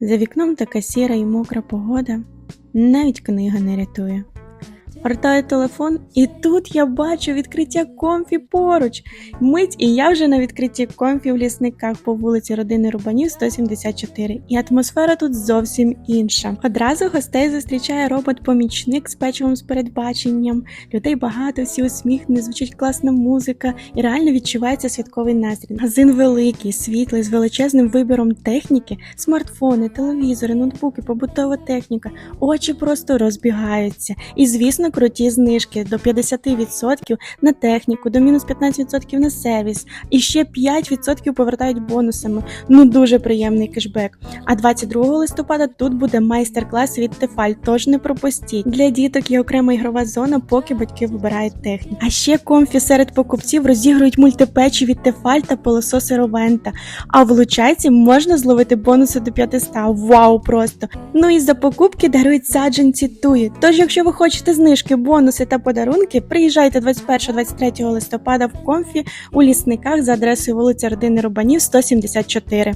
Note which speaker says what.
Speaker 1: За вікном така сіра і мокра погода, навіть книга не рятує. Гортаю телефон, і тут я бачу відкриття комфі поруч. Мить, і я вже на відкритті комфі в лісниках по вулиці родини Рубанів 174. І атмосфера тут зовсім інша. Одразу гостей зустрічає робот-помічник з печивом з передбаченням. Людей багато, всі усміхнені, звучить класна музика, і реально відчувається святковий настрій. Магазин великий, світлий, з величезним вибором техніки, смартфони, телевізори, ноутбуки, побутова техніка. Очі просто розбігаються. І звісно, круті знижки до 50% на техніку, до мінус 15% на сервіс, і ще 5% повертають бонусами. Ну дуже приємний кешбек. А 22 листопада тут буде майстер-клас від Тефаль, тож не пропустіть. Для діток є окрема ігрова зона, поки батьки вибирають техніку. А ще комфі серед покупців розігрують мультипечі від Тефаль та пилососи Ровента. А в Лучайці можна зловити бонуси до 500. Вау, просто! Ну і за покупки дарують саджанці туї. Тож, якщо ви хочете знижки, бонуси та подарунки, приїжджайте 21-23 листопада в комфі у лісниках за адресою вулиця Родини Рубанів 174.